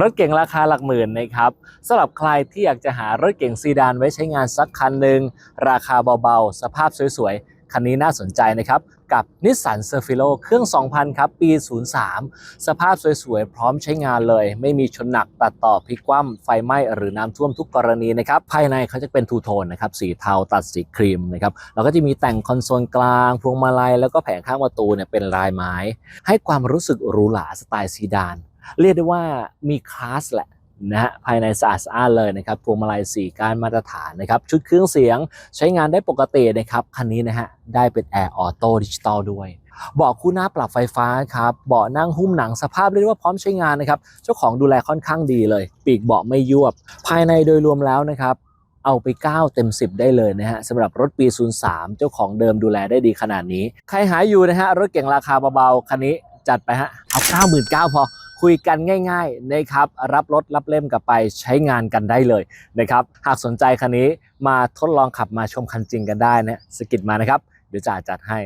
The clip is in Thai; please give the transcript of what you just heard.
รถเก๋งราคาหลักหมื่นนะครับสำหรับใครที่อยากจะหารถเก๋งซีดานไว้ใช้งานสักคันหนึ่งราคาเบาๆ สภาพสวยๆ คันนี้น่าสนใจนะครับ กับนิสสันเซอร์ฟิโลเครื่อง 2000 ครับ ปี 03 สภาพสวยๆ พร้อมใช้งานเลย ไม่มีชนหนักตัดต่อพลิกคว่ำไฟไหม้หรือน้ำท่วมทุกกรณีนะครับ ภายในเขาจะเป็นทูโทนนะครับ สีเทาตัดสีครีมนะครับแล้วก็จะมีแต่งคอนโซลกลาง พวงมาลัยแล้วก็แผงข้างประตูเนี่ยเป็นลายไม้ ให้ความรู้สึกหรูหราสไตล์ซีดาน เรียกได้ว่ามีคลาสแหละนะฮะภายในสะอาดสะอ้านเลยนะครับพวงมาลัยสีการมาตรฐานนะครับ ชุดเครื่องเสียงใช้งานได้ปกตินะครับ คันนี้นะฮะได้เป็นแอร์ออโต้ดิจิตอลด้วยเบาะคู่หน้าปรับไฟฟ้าครับเบาะนั่งหุ้มหนังสภาพเรียกได้ว่าพร้อมใช้งานนะครับ เจ้าของดูแลค่อนข้างดีเลย ปีกเบาะไม่ยวบ ภายในโดยรวมแล้วนะครับเอาไป 9 เต็ม 10 ได้เลยนะฮะสำหรับรถปี 03 เจ้าของเดิมดูแลได้ดีขนาดนี้ ใครหายอยู่นะฮะรถเก่งราคาเบาๆคันนี้จัดไปฮะเอา 99,000พอ คุยกันง่ายๆนะครับรับรถรับเล่มกลับไปใช้งานกันได้เลยนะครับหากสนใจคันนี้มาทดลองขับมาชมคันจริงกันได้นะสกิดมานะครับเดี๋ยวจ่าจัดให้